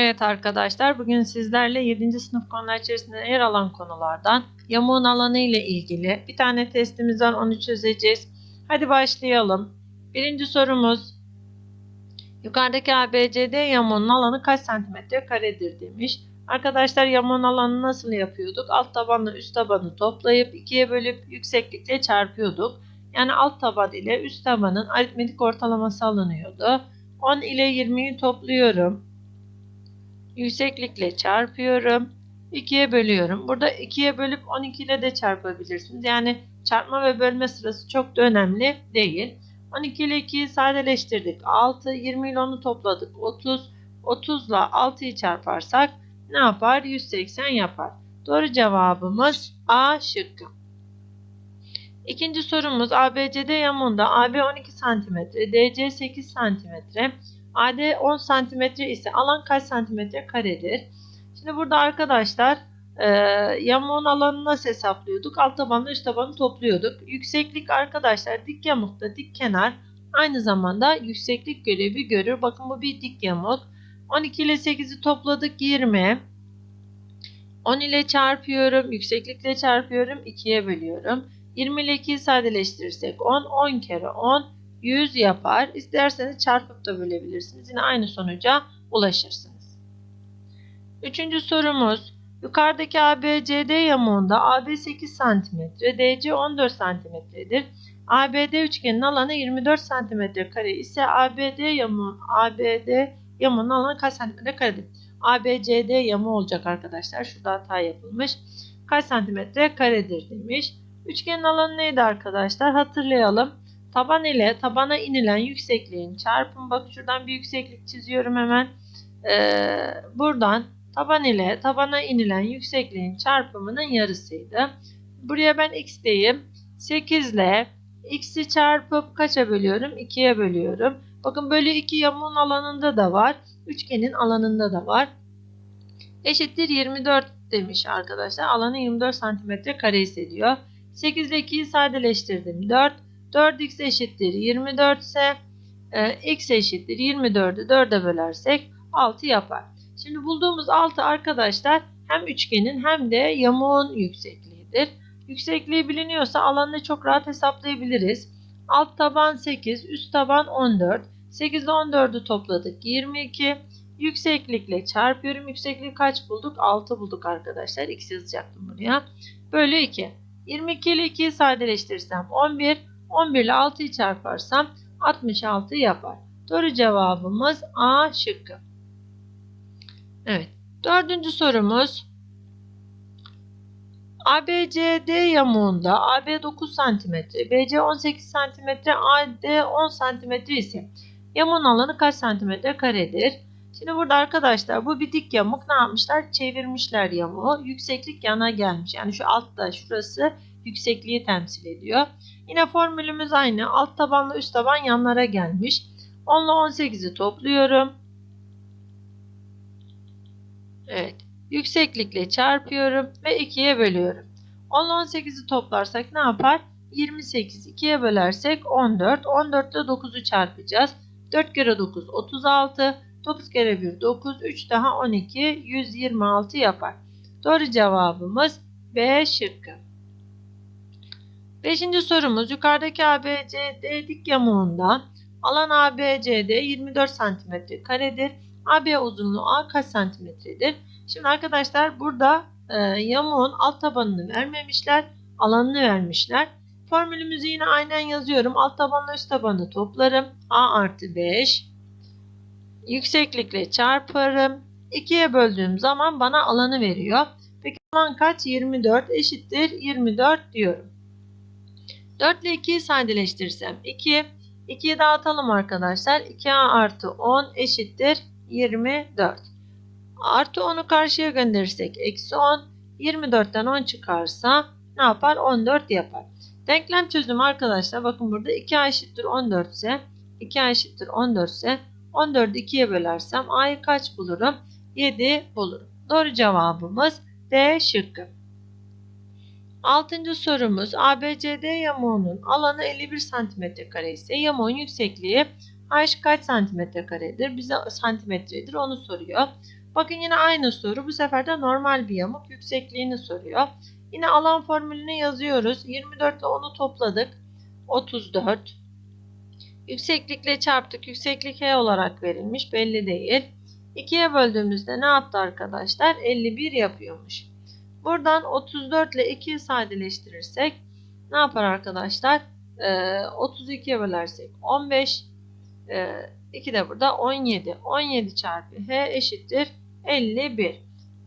Evet arkadaşlar bugün sizlerle 7. sınıf konular içerisinde yer alan konulardan yamuğun alanı ile ilgili bir tane testimiz var onu çözeceğiz. Hadi başlayalım. Birinci sorumuz yukarıdaki ABCD yamuğunun alanı kaç santimetre karedir demiş. Arkadaşlar yamuğun alanını nasıl yapıyorduk? Alt tabanla üst tabanı toplayıp ikiye bölüp yükseklikle çarpıyorduk. Yani alt taban ile üst tabanın aritmetik ortalaması alınıyordu. 10 ile 20'yi topluyorum. Yükseklikle çarpıyorum. 2'ye bölüyorum. Burada 2'ye bölüp 12 ile de çarpabilirsiniz. Yani çarpma ve bölme sırası çok da önemli değil. 12 ile 2'yi sadeleştirdik. 6, 20 ile onu topladık. 30, 30 ile 6'yı çarparsak ne yapar? 180 yapar. Doğru cevabımız A şıkkı. İkinci sorumuz ABCD yamuğunda AB 12 cm, DC 8 cm, AD 10 cm ise alan kaç santimetre karedir? Şimdi burada arkadaşlar e, yamuğun alanını nasıl hesaplıyorduk? Alt tabanla üst tabanı topluyorduk. Yükseklik arkadaşlar dik yamukta dik kenar aynı zamanda yükseklik görevi görür. Bakın bu bir dik yamuk. 12 ile 8'i topladık 20. 10 ile çarpıyorum. Yükseklikle çarpıyorum. 2'ye bölüyorum. 20 ile 2'yi sadeleştirirsek 10. 10 kere 10. 100 yapar. İsterseniz çarpıp da bölebilirsiniz. Yine aynı sonuca ulaşırsınız. Üçüncü sorumuz. Yukarıdaki ABCD yamuğunda AB 8 cm, DC 14 cm'dir. ABD üçgenin alanı 24 cm kare ise ABD yamuğu ABD yamuğunun alanı kaç santimetre karedir? ABCD yamuğu olacak arkadaşlar. Şurada hata yapılmış. Kaç santimetre karedir demiş. Üçgenin alanı neydi arkadaşlar? Hatırlayalım. Taban ile tabana inilen yüksekliğin çarpımı. Bak şuradan bir yükseklik çiziyorum hemen. Ee, buradan taban ile tabana inilen yüksekliğin çarpımının yarısıydı. Buraya ben x diyeyim. 8 ile x'i çarpıp kaça bölüyorum? 2'ye bölüyorum. Bakın bölü 2 yamuğun alanında da var. Üçgenin alanında da var. Eşittir 24 demiş arkadaşlar. Alanı 24 santimetre kare hissediyor. 8 ile 2'yi sadeleştirdim. 4. 4x eşittir 24 ise e, x eşittir 24'ü 4'e bölersek 6 yapar. Şimdi bulduğumuz 6 arkadaşlar hem üçgenin hem de yamuğun yüksekliğidir. Yüksekliği biliniyorsa alanını çok rahat hesaplayabiliriz. Alt taban 8, üst taban 14. 8 ile 14'ü topladık 22. Yükseklikle çarpıyorum. Yüksekliği kaç bulduk? 6 bulduk arkadaşlar. X yazacaktım buraya. Bölü 2. 22 ile 2'yi sadeleştirirsem 11. 11 ile 6'yı çarparsam 66 yapar. Doğru cevabımız A şıkkı. Evet. Dördüncü sorumuz. ABCD yamuğunda AB 9 cm, BC 18 cm, AD 10 cm ise yamuğun alanı kaç santimetre karedir? Şimdi burada arkadaşlar bu bir dik yamuk ne yapmışlar? Çevirmişler yamuğu. Yükseklik yana gelmiş. Yani şu altta şurası yüksekliği temsil ediyor. Yine formülümüz aynı. Alt tabanla üst taban yanlara gelmiş. 10 ile 18'i topluyorum. Evet. Yükseklikle çarpıyorum ve 2'ye bölüyorum. 10 ile 18'i toplarsak ne yapar? 28. 2'ye bölersek 14. 14 ile 9'u çarpacağız. 4 kere 9 36. 9 kere 1 9. 3 daha 12. 126 yapar. Doğru cevabımız B şıkkı. Beşinci sorumuz yukarıdaki ABCD dik yamuğunda alan ABCD 24 cm karedir. AB uzunluğu A kaç santimetredir? Şimdi arkadaşlar burada e, yamuğun alt tabanını vermemişler. Alanını vermişler. Formülümüzü yine aynen yazıyorum. Alt tabanla üst tabanı toplarım. A artı 5. Yükseklikle çarparım. 2'ye böldüğüm zaman bana alanı veriyor. Peki alan kaç? 24 eşittir 24 diyorum. 4 ile 2'yi sadeleştirirsem 2. 2'yi dağıtalım arkadaşlar. 2A artı 10 eşittir 24. Artı 10'u karşıya gönderirsek eksi 10. 24'ten 10 çıkarsa ne yapar? 14 yapar. Denklem çözümü arkadaşlar bakın burada 2A eşittir 14 ise 2A eşittir 14 ise 14'ü 2'ye bölersem A'yı kaç bulurum? 7 bulurum. Doğru cevabımız D şıkkı. Altıncı sorumuz ABCD yamuğunun alanı 51 cm kare ise yamuğun yüksekliği h kaç santimetre karedir? Bize santimetredir onu soruyor. Bakın yine aynı soru. Bu sefer de normal bir yamuk yüksekliğini soruyor. Yine alan formülünü yazıyoruz. 24 ile 10'u topladık. 34. Yükseklikle çarptık. Yükseklik H olarak verilmiş. Belli değil. 2'ye böldüğümüzde ne yaptı arkadaşlar? 51 yapıyormuş. Buradan 34 ile 2'yi sadeleştirirsek ne yapar arkadaşlar? Ee, 32'ye bölersek 15. Ee, 2 de burada 17. 17 çarpı H eşittir 51.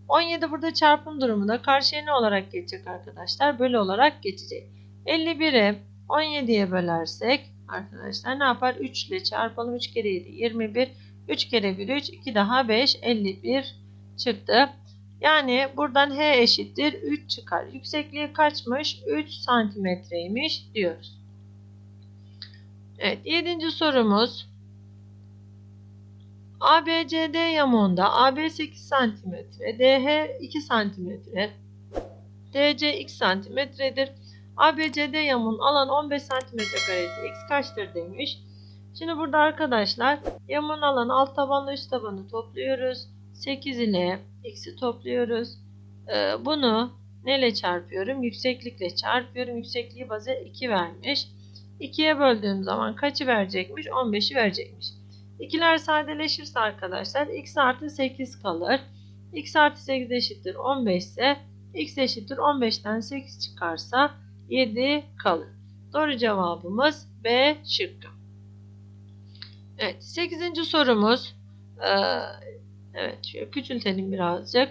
17 burada çarpım durumunda karşıya ne olarak geçecek arkadaşlar? Bölü olarak geçecek. 51'i 17'ye bölersek arkadaşlar ne yapar? 3 ile çarpalım. 3 kere 7 21. 3 kere 1 3. 2 daha 5 51 çıktı. Yani buradan H eşittir 3 çıkar. Yüksekliği kaçmış? 3 santimetreymiş diyoruz. Evet 7. sorumuz. ABCD yamuğunda AB 8 cm, DH 2 cm, DC x santimetredir. ABCD yamuğun alanı 15 cm karesi x kaçtır demiş. Şimdi burada arkadaşlar yamuğun alanı alt tabanla üst tabanı topluyoruz. 8 ile x'i topluyoruz. Ee, bunu neyle çarpıyorum? Yükseklikle çarpıyorum. Yüksekliği baze 2 vermiş. 2'ye böldüğüm zaman kaçı verecekmiş? 15'i verecekmiş. İkiler sadeleşirse arkadaşlar x artı 8 kalır. x artı 8 eşittir 15 ise x eşittir 15'ten 8 çıkarsa 7 kalır. Doğru cevabımız B şıkkı. Evet 8. sorumuz. Evet şöyle küçültelim birazcık.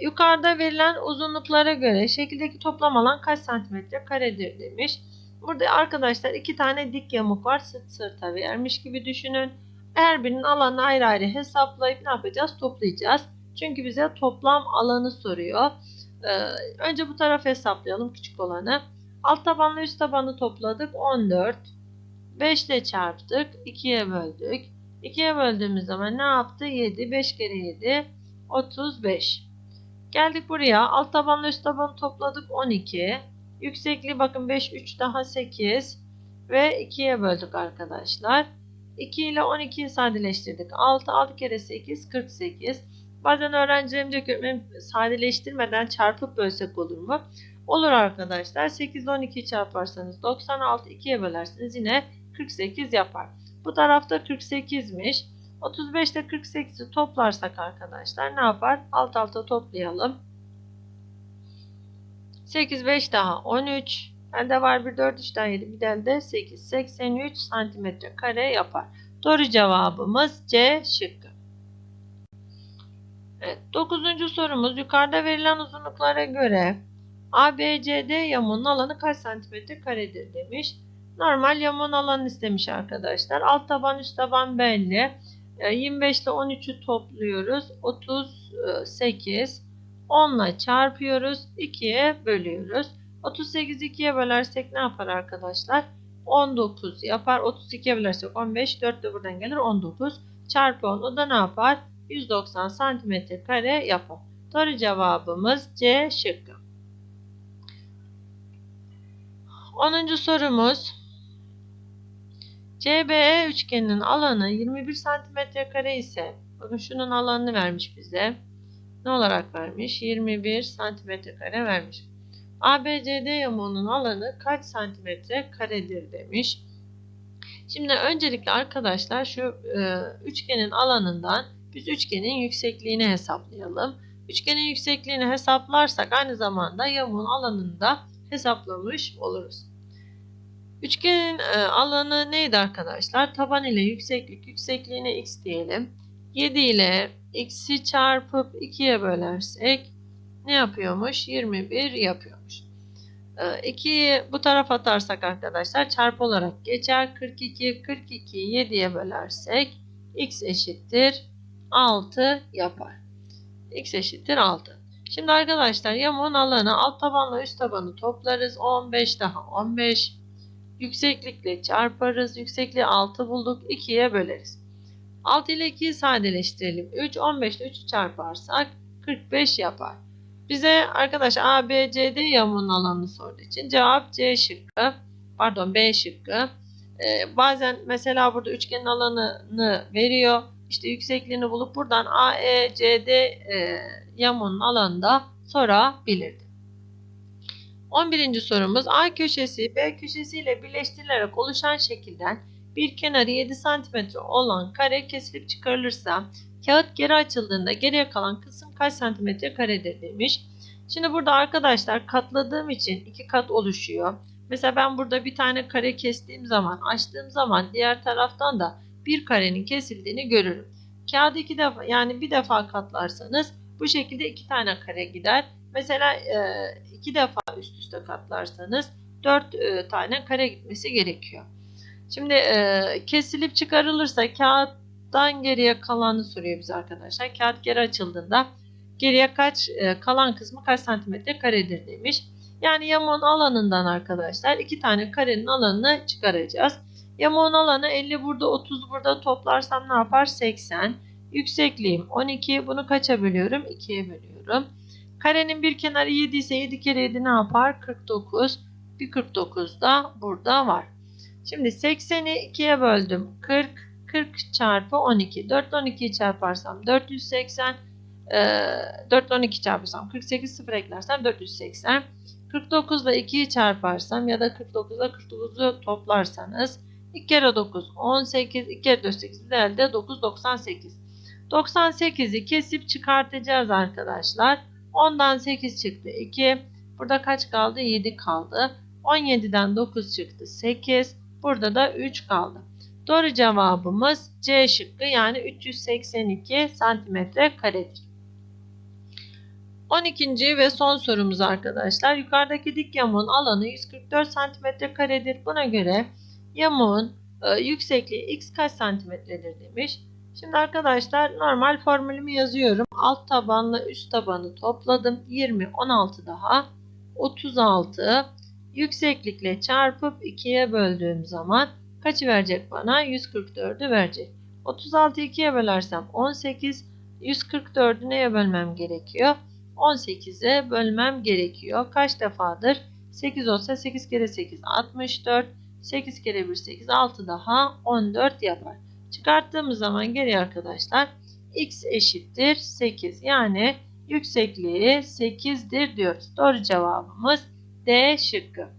Yukarıda verilen uzunluklara göre şekildeki toplam alan kaç santimetre karedir demiş. Burada arkadaşlar iki tane dik yamuk var sırt sırta vermiş gibi düşünün. Her birinin alanını ayrı ayrı hesaplayıp ne yapacağız? Toplayacağız. Çünkü bize toplam alanı soruyor. Ee, önce bu tarafı hesaplayalım küçük olanı. Alt tabanla üst tabanı topladık. 14. 5 ile çarptık. 2'ye böldük. 2'ye böldüğümüz zaman ne yaptı? 7. 5 kere 7. 35. Geldik buraya. Alt tabanla üst tabanı topladık. 12. Yüksekliği bakın 5, 3 daha 8. Ve 2'ye böldük arkadaşlar. 2 ile 12'yi sadeleştirdik. 6, 6 kere 8, 48. Bazen öğrencilerim diyor ki sadeleştirmeden çarpıp bölsek olur mu? Olur arkadaşlar. 8 ile 12'yi çarparsanız 96, 2'ye bölerseniz yine 48 yapar. Bu tarafta 48'miş. 35 ile 48'i toplarsak arkadaşlar ne yapar? Alt alta toplayalım. 8, 5 daha 13. Elde var bir 4, 3 daha 7. Bir de 8. 83 santimetre kare yapar. Doğru cevabımız C şıkkı. Evet, 9. sorumuz yukarıda verilen uzunluklara göre ABCD yamuğunun alanı kaç santimetre karedir demiş. Normal yamuğun alanını istemiş arkadaşlar. Alt taban üst taban belli. 25 ile 13'ü topluyoruz. 38. 10 ile çarpıyoruz. 2'ye bölüyoruz. 38 2'ye bölersek ne yapar arkadaşlar? 19 yapar. 32'ye bölersek 15. 4 de buradan gelir 19. Çarpı 10 o da ne yapar? 190 santimetre kare yapar. Doğru cevabımız C şıkkı. 10. sorumuz. CBE üçgeninin alanı 21 santimetre kare ise bakın şunun alanını vermiş bize. Ne olarak vermiş? 21 santimetre kare vermiş. ABCD yamuğunun alanı kaç santimetre karedir demiş. Şimdi öncelikle arkadaşlar şu e, üçgenin alanından biz üçgenin yüksekliğini hesaplayalım. Üçgenin yüksekliğini hesaplarsak aynı zamanda yamuğun alanını da hesaplamış oluruz. Üçgenin e, alanı neydi arkadaşlar? Taban ile yükseklik, yüksekliğine x diyelim. 7 ile x'i çarpıp 2'ye bölersek ne yapıyormuş? 21 yapıyormuş. 2'yi bu tarafa atarsak arkadaşlar çarpı olarak geçer. 42, 42'yi 7'ye bölersek x eşittir 6 yapar. x eşittir 6. Şimdi arkadaşlar yamuğun alanı alt tabanla üst tabanı toplarız. 15 daha 15. Yükseklikle çarparız. Yüksekliği 6 bulduk. 2'ye böleriz. 6 ile 2'yi sadeleştirelim. 3, 15 ile 3'ü çarparsak 45 yapar. Bize arkadaş A, B, C, D yamuğun alanını sorduğu için cevap C şıkkı. Pardon B şıkkı. Ee, bazen mesela burada üçgenin alanını veriyor. işte yüksekliğini bulup buradan AECD e, yamuğunun alanında sorabilirdi. 11. sorumuz A köşesi B köşesi ile birleştirilerek oluşan şekilden bir kenarı 7 cm olan kare kesilip çıkarılırsa kağıt geri açıldığında geriye kalan kısım kaç santimetre karedir demiş. Şimdi burada arkadaşlar katladığım için iki kat oluşuyor. Mesela ben burada bir tane kare kestiğim zaman açtığım zaman diğer taraftan da bir karenin kesildiğini görürüm. Kağıdı iki defa yani bir defa katlarsanız bu şekilde iki tane kare gider. Mesela e, iki defa üst üste katlarsanız dört e, tane kare gitmesi gerekiyor. Şimdi e, kesilip çıkarılırsa kağıttan geriye kalanı soruyor bize arkadaşlar. Kağıt geri açıldığında geriye kaç e, kalan kısmı kaç santimetre karedir demiş. Yani yamuğun alanından arkadaşlar iki tane karenin alanını çıkaracağız. Yamuğun alanı 50 burada 30 burada toplarsam ne yapar? 80. Yüksekliğim 12. Bunu kaça bölüyorum? 2'ye bölüyorum. Karenin bir kenarı 7 ise 7 kere 7 ne yapar? 49. Bir 49 da burada var. Şimdi 80'i 2'ye böldüm. 40. 40 çarpı 12. 4 12'yi çarparsam 480. E, 4 12 çarparsam 48 sıfır eklersem 480. 49 ile 2'yi çarparsam ya da 49 ile 49'u toplarsanız 2 kere 9 18 2 kere 4 8 bir de elde 9 98. 98'i kesip çıkartacağız arkadaşlar. 10'dan 8 çıktı 2. Burada kaç kaldı? 7 kaldı. 17'den 9 çıktı 8. Burada da 3 kaldı. Doğru cevabımız C şıkkı yani 382 santimetre karedir. 12. ve son sorumuz arkadaşlar. Yukarıdaki dik yamuğun alanı 144 santimetre karedir. Buna göre yamuğun e, yüksekliği x kaç santimetredir demiş. Şimdi arkadaşlar normal formülümü yazıyorum. Alt tabanla üst tabanı topladım. 20, 16 daha 36. Yükseklikle çarpıp 2'ye böldüğüm zaman kaçı verecek bana? 144'ü verecek. 36'yı 2'ye bölersem 18. 144'ü neye bölmem gerekiyor? 18'e bölmem gerekiyor. Kaç defadır? 8 olsa 8 kere 8 64. 8 kere 1 8 6 daha 14 yapar. Çıkarttığımız zaman geriye arkadaşlar x eşittir 8. Yani yüksekliği 8'dir diyoruz. Doğru cevabımız D şıkkı.